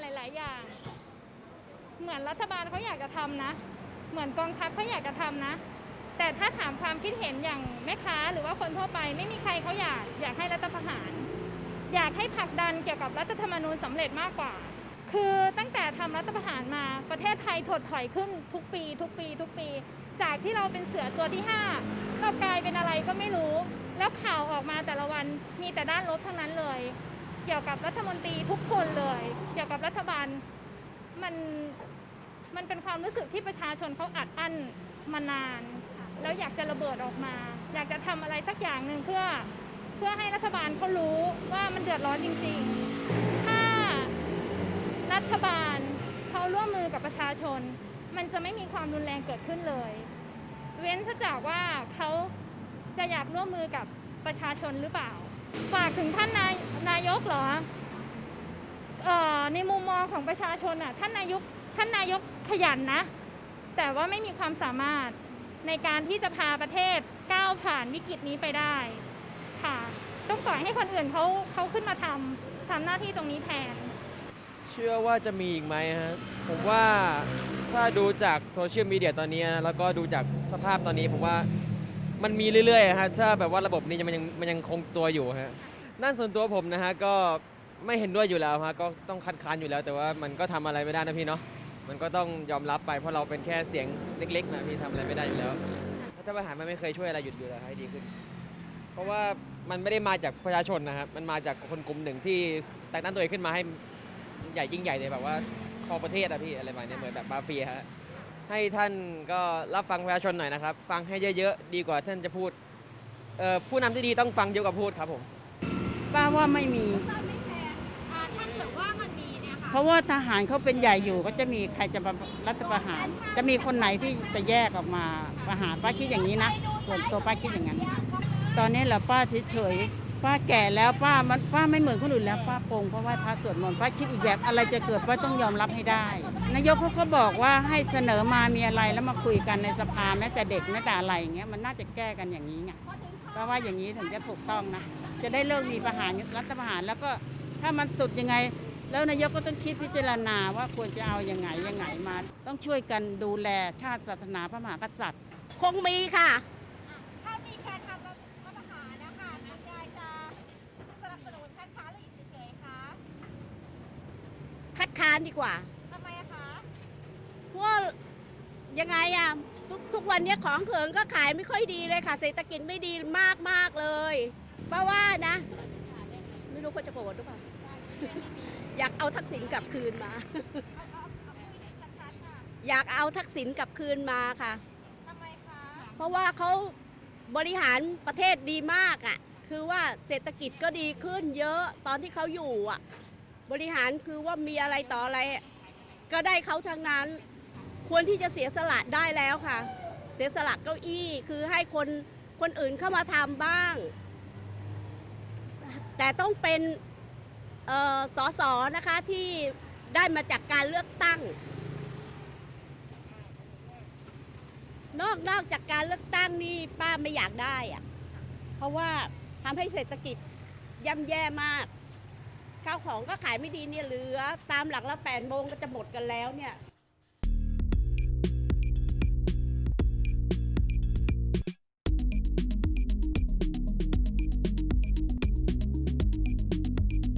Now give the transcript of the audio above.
หลาย ๆ อย่าง เหมือนรัฐบาลเขาอยากจะทำนะ เหมือนกองทัพเขาอยากจะทำนะ แต่ถ้าถามความคิดเห็นอย่างแม่ค้าหรือว่าคนทั่วไป ไม่มีใครเขาอยากอยากให้รัฐประหาร อยากให้ผลักดันเกี่ยวกับรัฐธรรมนูญสำเร็จมากกว่า คือตั้งแต่ทำรัฐประหารมาประเทศไทยถดถอยขึ้นทุกปี ทุกปี ทุกปี จากที่เราเป็นเสือตัวที่ห้ากลายเป็นอะไรก็ไม่รู้ แล้วข่าวออกมาแต่ละวันมีแต่ด้านลบทั้งนั้นเลย เกี่ยวกับรัฐมนตรีทุกค กับรัฐบาลมันมันเป็นความรู้สึกที่ประชาชนเขาอัดอั้นมานาน แล้วอยากจะระเบิดออกมา อยากจะทำอะไรสักอย่างหนึ่งเพื่อเพื่อให้รัฐบาลเขารู้ว่ามันเดือดร้อนจริง ๆ ถ้ารัฐบาลเขาร่วมมือกับประชาชน มันจะไม่มีความรุนแรงเกิดขึ้นเลย เว้นซะจากว่าเขาจะอยากร่วมมือกับประชาชนหรือเปล่า ฝากถึงท่านนายนายกเหรอ ในมุมมองของประชาชนอะท่านนายกท่านนายกขยันนะ แต่ว่าไม่มีความสามารถในการที่จะพาประเทศก้าวผ่านวิกฤตนี้ไปได้ค่ะ ต้องปล่อยให้คนอื่นเขาเขาขึ้นมาทำทำหน้าที่ตรงนี้แทน เชื่อว่าจะมีอีกไหมฮะผมว่าถ้าดูจากโซเชียลมีเดียตอนนี้แล้วก็ดูจากสภาพตอนนี้ผมว่ามันมีเรื่อยๆฮะถ้าแบบว่าระบบนี้มันยังมันยังคงตัวอยู่ฮะด้านส่วนตัวผมนะฮะก็ ไม่เห็นด้วยอยู่แล้วฮะก็ต้องคัดค้านอยู่แล้ว แต่ว่ามันก็ทำอะไรไม่ได้นะพี่เนาะมันก็ต้องยอมรับไปเพราะเราเป็นแค่เสียงเล็กๆนะพี่ทำอะไรไม่ได้อยู่แล้วรัฐประหารมันไม่เคยช่วยอะไรหยุดอยู่แล้วให้ดีขึ้น เพราะว่ามันไม่ได้มาจากประชาชนนะครับมันมาจากคนกลุ่มหนึ่งที่แต่งตั้งตัวเองขึ้นมาให้ใหญ่ยิ่งใหญ่เลยแบบว่าครองประเทศอะพี่อะไรแบบนี้เหมือนแบบมาเฟียฮะให้ท่านก็รับฟังประชาชนหน่อยนะครับ ฟังให้เยอะๆดีกว่าท่านจะพูดเอ่อผู้นำที่ดีต้องฟังเยอะกว่าพูดครับผม ป้าว่าไม่มี ถ้าเกิดว่ามันมี เพราะว่าทหารเขาเป็นใหญ่อยู่ก็จะมีใครจะมารัฐประหาร จะมีคนไหนที่จะแยกออกมาประหารป้าคิดอย่างนี้นะส่วนตัวป้าคิดอย่างนั้น ตอนนี้แหละป้าเฉยๆป้าแก่แล้วป้ามันป้าไม่เหมือนคนอื่นแล้วป้าปรงเพราะว่าพระสวดมนต์ป้าคิดอีกแบบอะไรจะเกิดป้าต้องยอมรับให้ได้ นายกเขาก็บอกว่าให้เสนอมามีอะไรแล้วมาคุยกันในสภาแม้แต่เด็กแม้แต่อะไรอย่างเงี้ยมันน่าจะแก้กันอย่างนี้ไงป้าว่าอย่างนี้ถึงจะถูกต้องนะจะได้เลิกมีประหารรัฐประหารแล้วก็ถ้ามันสุดยังไง แล้วนายกก็ต้องคิดพิจารณาว่าควรจะเอายังไงยังไงมา ต้องช่วยกันดูแลชาติศาสนาพระมหากษัตริย์ คงมีค่ะ ถ้ามีการทำรัฐประหารนะคะคุณยายจะสนับสนุนคัดค้านหรืออยู่เฉยๆคะคัดค้านดีกว่าทำไมอะคะเพราะว่ายังไงอะทุกทุกวันเนี้ยของเขิงก็ขายไม่ค่อยดีเลยค่ะ เศรษฐกิจไม่ดีมากมากๆเลยป้าว่านะ ไม่รู้เขาจะโกรธหรือเปล่า อยากเอาทักษิณกลับคืนมา อยากเอาทักษิณกลับคืนมาค่ะทำไมคะเพราะว่าเขาบริหารประเทศดีมากอะ่ะ คือว่าเศรษฐกิจก็ดีขึ้นเยอะตอนที่เขาอยู่อะ บริหารคือว่ามีอะไรต่ออะไร ก็ได้เขาทั้งนั้น ควรที่จะเสียสละได้แล้วค่ะ เสียสละเก้าอี้คือให้คนคนอื่นเข้ามาทำบ้าง แต่ต้องเป็น สอสอนะคะที่ได้มาจากการเลือกตั้ง นอกนอกจากการเลือกตั้งนี่ป้าไม่อยากได้อะเพราะว่าทำให้เศรษฐกิจย่ำแย่มากข้าวของก็ขายไม่ดีเนี่ยเหลือตามหลักแล้วแปดโมงก็จะหมดกันแล้วเนี่ย